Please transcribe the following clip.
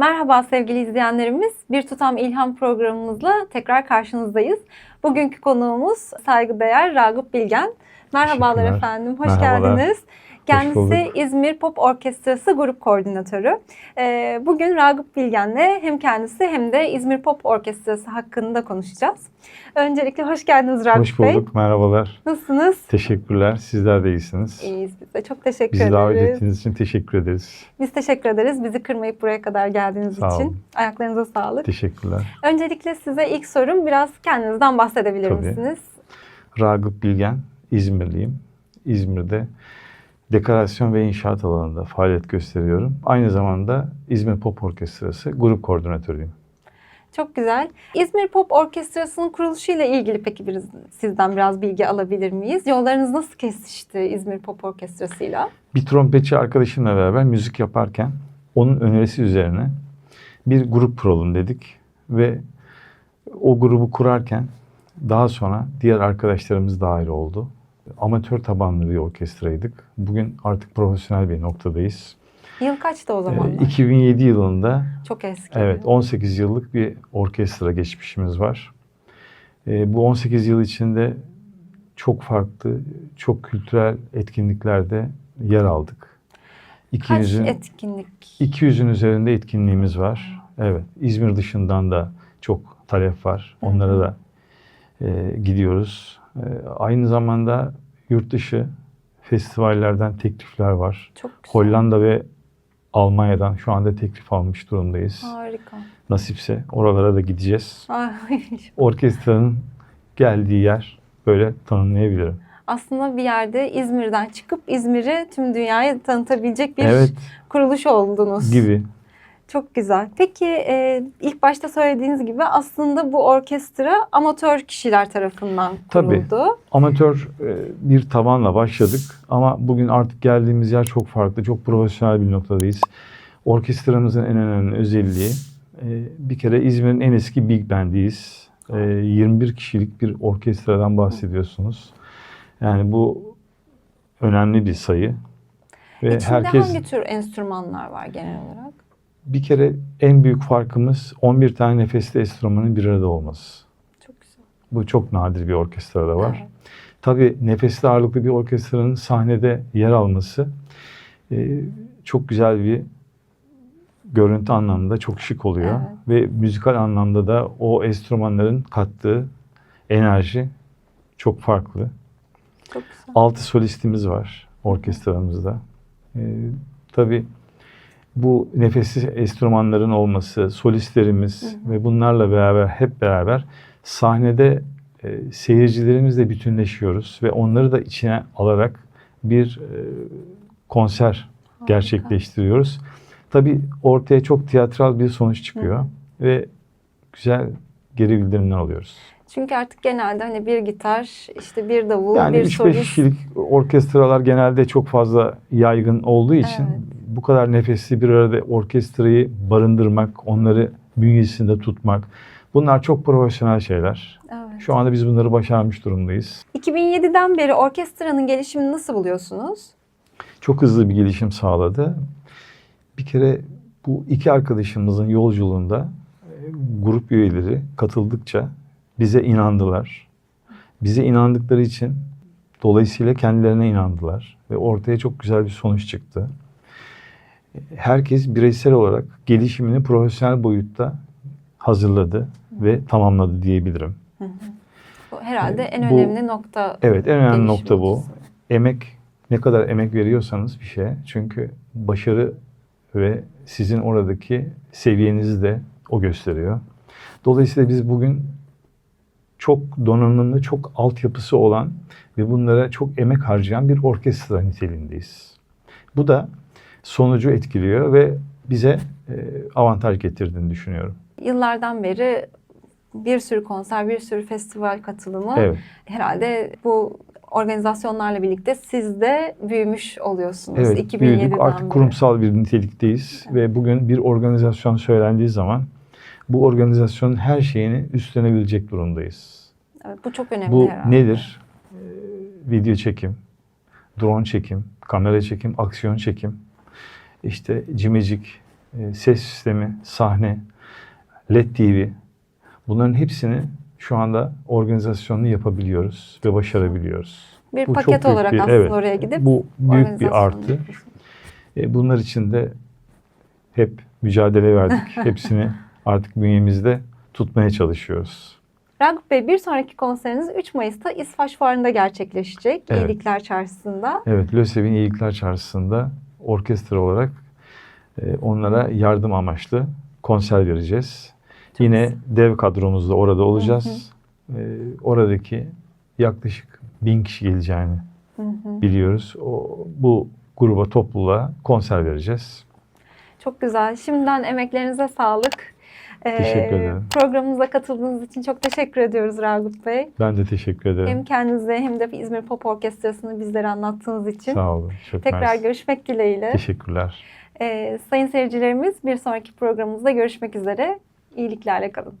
Merhaba sevgili izleyenlerimiz. Bir Tutam İlham programımızla tekrar karşınızdayız. Bugünkü konuğumuz saygıdeğer Ragıp Bilgen. Merhabalar efendim, hoş Merhabalar. geldiniz. Kendisi. İzmir Pop Orkestrası grup koordinatörü. Ee, Bugün Ragıp Bilgen'le hem kendisi hem de İzmir Pop Orkestrası hakkında konuşacağız. Öncelikle hoş geldiniz Ragıp Hoş Bey. bulduk. Merhabalar. Nasılsınız? Teşekkürler. Sizler de iyisiniz. İyiyiz biz de. Çok teşekkür Bizi davet ederiz. ettiğiniz için teşekkür ederiz. Biz teşekkür ederiz. Bizi kırmayıp buraya kadar geldiğiniz Sağ için. olun. Ayaklarınıza sağlık. Teşekkürler. Öncelikle size ilk sorum biraz kendinizden bahsedebilir Tabii. misiniz? Ragıp Bilgen, İzmirliyim. İzmir'de dekorasyon ve inşaat alanında faaliyet gösteriyorum. Aynı zamanda İzmir Pop Orkestrası grup koordinatörüyüm. Çok güzel. İzmir Pop Orkestrası'nın kuruluşuyla ilgili peki bir, sizden biraz bilgi alabilir miyiz? Yollarınız nasıl kesişti İzmir Pop Orkestrası'yla? Bir trompetçi arkadaşımla beraber müzik yaparken onun önerisi üzerine bir grup kuralım dedik ve o grubu kurarken daha sonra diğer arkadaşlarımız dahil oldu. Amatör tabanlı bir orkestraydık. Bugün artık profesyonel bir noktadayız. Yıl kaçtı o Ee, zamanlar? 2007 yılında Çok eski. evet 18 yıllık bir orkestra geçmişimiz var. Ee, bu 18 yıl içinde çok farklı, çok kültürel etkinliklerde yer aldık. Kaç 200'ün etkinlik? 200'ün üzerinde etkinliğimiz var. Evet. İzmir dışından da çok talep var. Onlara da e, gidiyoruz. E, aynı zamanda yurt dışı festivallerden teklifler var. Çok güzel. Hollanda ve Almanya'dan şu anda teklif almış durumdayız. Harika. Nasipse oralara da gideceğiz. Orkestranın geldiği yer böyle tanımlayabilirim. Aslında bir yerde İzmir'den çıkıp İzmir'i tüm dünyaya tanıtabilecek bir Evet kuruluş oldunuz. gibi. Çok güzel. Peki e, ilk başta söylediğiniz gibi aslında bu orkestra amatör kişiler tarafından Tabii. kuruldu. Amatör e, bir tabanla başladık ama bugün artık geldiğimiz yer çok farklı, çok profesyonel bir noktadayız. Orkestramızın en önemli özelliği e, bir kere İzmir'in en eski big band'iyiz. E, 21 kişilik bir orkestradan bahsediyorsunuz. Yani bu önemli bir sayı. Ve İçinde herkes hangi tür enstrümanlar var genel olarak? Bir kere en büyük farkımız 11 tane nefesli enstrümanın bir arada olması. Çok güzel. Bu çok nadir bir orkestrada var. Evet. Tabii nefesli ağırlıklı bir orkestranın sahnede yer alması e, çok güzel bir görüntü anlamında çok şık oluyor. Ve müzikal anlamda da o enstrümanların kattığı enerji çok farklı. Çok güzel. Altı solistimiz var orkestramızda. E, tabii bu nefessiz enstrümanların olması, solistlerimiz Hı hı. ve bunlarla beraber hep beraber sahnede e, seyircilerimizle bütünleşiyoruz ve onları da içine alarak bir e, konser Harika. gerçekleştiriyoruz. Tabii ortaya çok tiyatral bir sonuç çıkıyor Hı ve güzel geri bildirimler alıyoruz. Çünkü artık genelde hani bir gitar, işte bir davul, Yani bir 3-5 solist. kişilik orkestralar genelde çok fazla yaygın olduğu için Evet. Bu kadar nefesli bir arada orkestrayı barındırmak, onları bünyesinde tutmak bunlar çok profesyonel şeyler. Evet. Şu anda biz bunları başarmış durumdayız. 2007'den beri orkestranın gelişimini nasıl buluyorsunuz? Çok hızlı bir gelişim sağladı. Bir kere bu iki arkadaşımızın yolculuğunda e, grup üyeleri katıldıkça bize inandılar. Bize inandıkları için dolayısıyla kendilerine inandılar ve ortaya çok güzel bir sonuç çıktı. Herkes bireysel olarak gelişimini profesyonel boyutta hazırladı ve tamamladı diyebilirim. Bu herhalde en Bu- önemli nokta. Evet en önemli nokta bu. açısı. Emek ne kadar emek veriyorsanız bir şeye çünkü başarı ve sizin oradaki seviyenizi de o gösteriyor. Dolayısıyla biz bugün çok donanımlı, çok altyapısı olan ve bunlara çok emek harcayan bir orkestra niteliğindeyiz. Bu da sonucu etkiliyor ve bize e, avantaj getirdiğini düşünüyorum. Yıllardan beri bir sürü konser, bir sürü festival katılımı. Evet. Herhalde bu organizasyonlarla birlikte siz de büyümüş oluyorsunuz. Evet, 2007'den büyüdük. Artık beri. kurumsal bir nitelikteyiz ve bugün bir organizasyon söylendiği zaman bu organizasyonun her şeyini üstlenebilecek durumdayız. Evet, bu çok önemli bu herhalde. nedir? Ee, video çekim, drone çekim, kamera çekim, aksiyon çekim, işte cimecik, e, ses sistemi, sahne, LED TV bunların hepsini şu anda organizasyonunu yapabiliyoruz ve başarabiliyoruz. Bir Bu paket olarak bir- aslında evet, oraya gidip Bu büyük bir artı. E, bunlar için de hep mücadele verdik. Hepsini artık bünyemizde tutmaya çalışıyoruz. Ragıp Bey bir sonraki konseriniz 3 Mayıs'ta İsfaş Fuarı'nda gerçekleşecek. Evet. İyilikler Çarşısı'nda. Evet, LÖSEV'in İyilikler Çarşısı'nda orkestra olarak e, onlara yardım amaçlı konser vereceğiz. Yine dev kadromuzda orada olacağız. E, oradaki yaklaşık bin kişi geleceğini Hı hı. biliyoruz. O, bu gruba, topluluğa konser vereceğiz. Çok güzel. Şimdiden emeklerinize sağlık. Ee, Teşekkür ederim. Programımıza katıldığınız için çok teşekkür ediyoruz Ragıp Bey. Ben de teşekkür ederim. Hem kendinize hem de İzmir Pop Orkestrası'nı bizlere anlattığınız için. Sağ olun. Çok Tekrar mersi. görüşmek dileğiyle. Teşekkürler. Ee, sayın seyircilerimiz bir sonraki programımızda görüşmek üzere. İyiliklerle kalın.